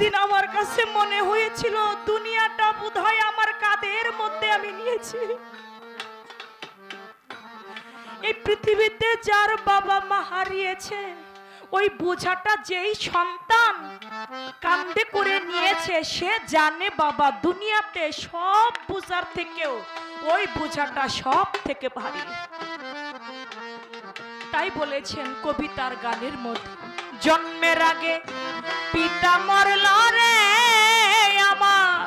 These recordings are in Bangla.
সেদিন আমার কাছে মনে হয়েছিল, দুনিয়াটা বোধহয় আমার কাঁধের মধ্যে আমি নিয়েছি। এই পৃথিবীতে যার বাবা মা হারিয়েছে, ওই বোঝাটা যেই সন্তান কান্দে করে নিয়েছে, সে জানে বাবা, দুনিয়াতে সব বোঝার থেকেও ওই বোঝাটা সব থেকে ভারী। তাই বলেছেন কবিতার গানের মধ্যে। জন্মের আগে পিতা মরল রে আমার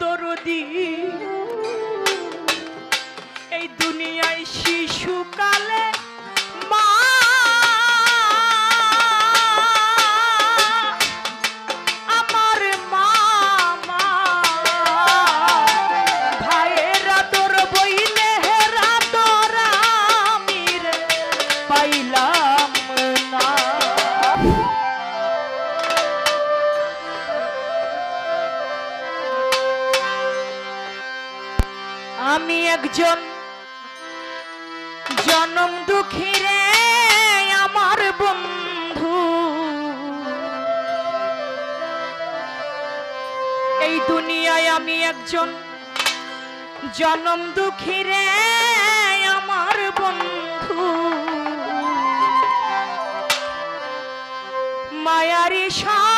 দরদি। এই দুনিয়ায় শিশুকালে একজন জনম দুঃখী রে আমার বন্ধু। এই দুনিয়ায় আমি একজন। জনম দুঃখী রে আমার বন্ধু। মায়ারি সং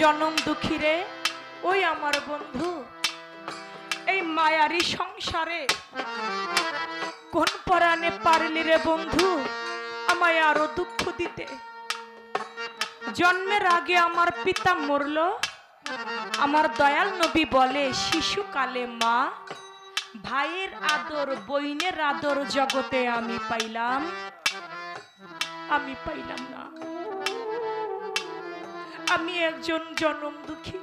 জনম দুঃখী রে ওই আমার বন্ধু, এই মায়ারি সংসারে। কোন পরাণে পারলি রে বন্ধু আমায় আরও দুঃখ দিতে? জন্মের আগে আমার পিতা মরল, আমার দয়াল নবী বলে, শিশুকালে মা, ভাইয়ের আদর, বইনের আদর জগতে আমি পাইলাম আমি পাইলাম না। আমি একজন জনম দুঃখী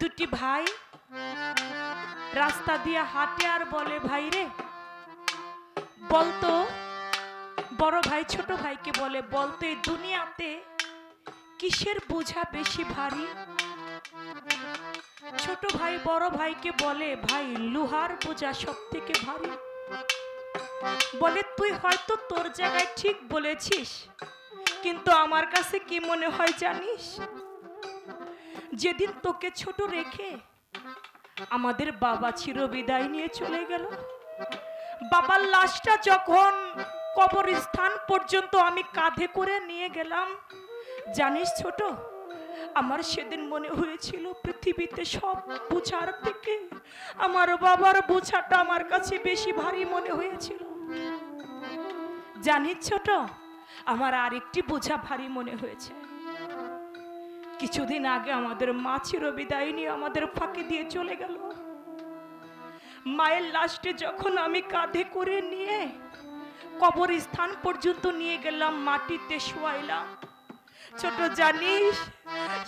দুটি ভাই রাস্তা দিয়ে হাঁটে আর বলে, ভাই রে বলতো বড় ভাই ছোট ভাইকে বলে বলতো এই দুনিয়াতে কিসের বোঝা বেশি ভারী? ছোট ভাই বড় ভাইকে বলে, ভাই, লোহার বোঝা সব থেকে ভারী। বলে, তুই হয়তো তোর জায়গায় ঠিক বলেছিস। কিন্তু আমার কাছে কি মনে হয় জানিস? যেদিন তোকে ছোট রেখে আমাদের বাবা চিরবিদায় নিয়ে চলে গেল, বাবার লাশটা যখন কবরস্থান পর্যন্ত আমি কাঁধে করে নিয়ে গেলাম, জানিস ছোট? আমার সেদিন মনে হয়েছিল পৃথিবীতে সব বোঝার থেকে আমার বাবার বোঝাটা আমার কাছে বেশি ভারী মনে হয়েছিল। জানিস ছোট? আমার আরেকটি বোঝা ভারী মনে হয়েছে। কিছুদিন আগে আমাদের মা চির বিদায় নিয়ে আমাদের ফাঁকে দিয়ে চলে গেল। মায়ের লাস্টে যখন আমি কাঁধে করে নিয়ে কবর স্থান পর্যন্ত নিয়ে গেলাম, মাটিতে শোয়াইলাম। ছোট জানিস,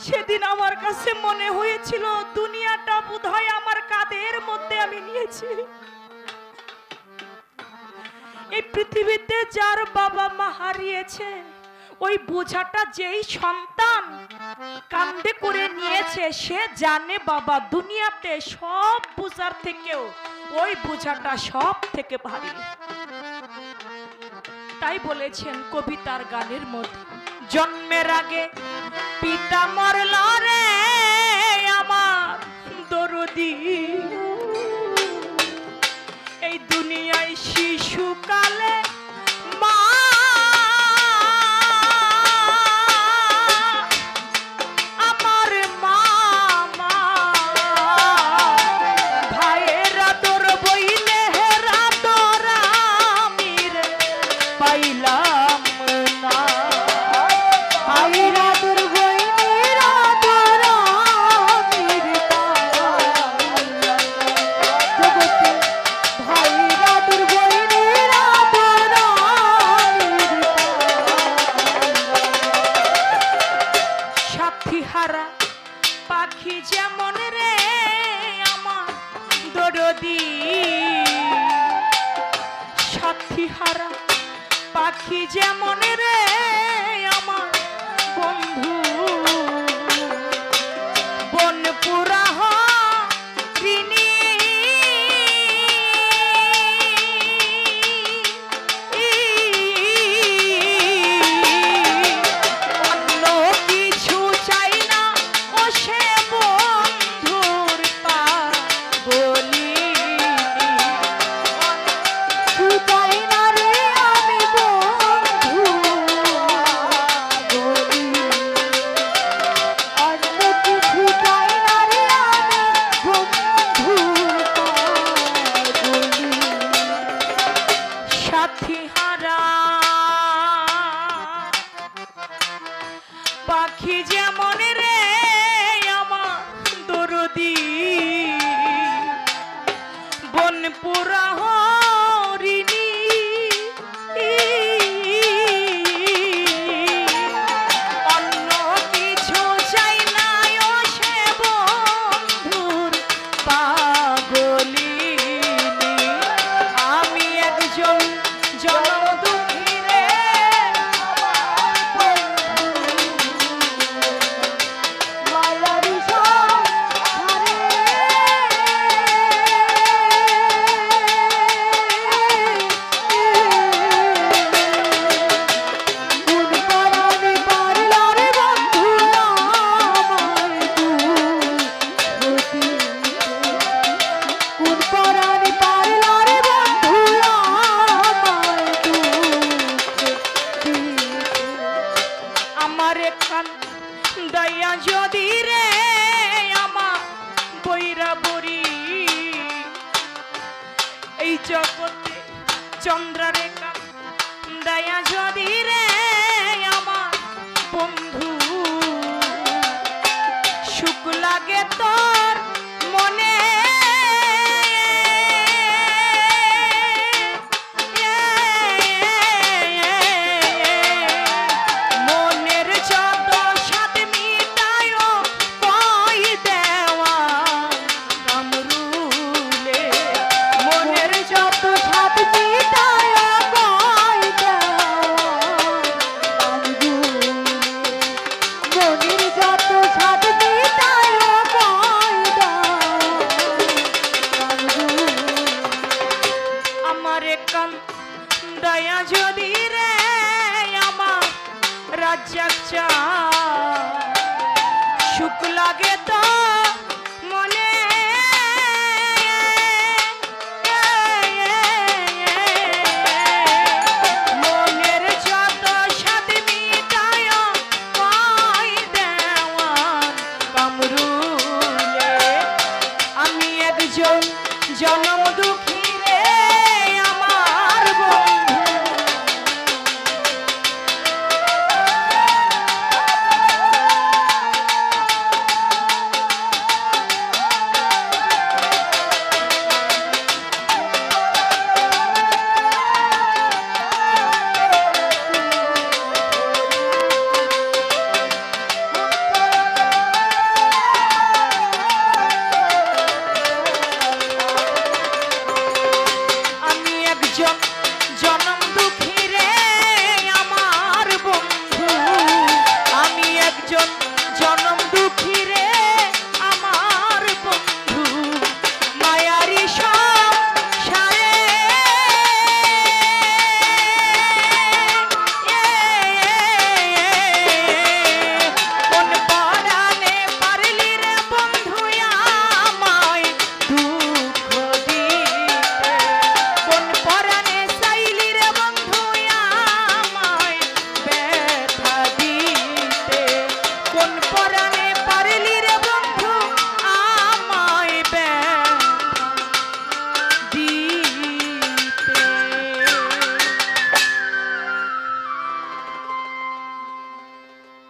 সেদিন আমার কাছে মনে হয়েছিল, দুনিয়াটা বোধহয় আমার কাঁধের মধ্যে আমি নিয়েছি। এই পৃথিবীতে যার বাবা মা হারিয়েছে, ওই বোঝাটা যেই সন্তান কান্দে করে নিয়েছে, সে জানে বাবা দুনিয়াতে সব বোঝার থেকেও ওই বোঝাটা সব থেকে ভারী। তাই বলেছেন কবিতার গানের মধ্যে, জন্মের আগে পিতা মরল রে আমার দরদি দুনিয়ায় শিশুকালে পুরা লাগে তোর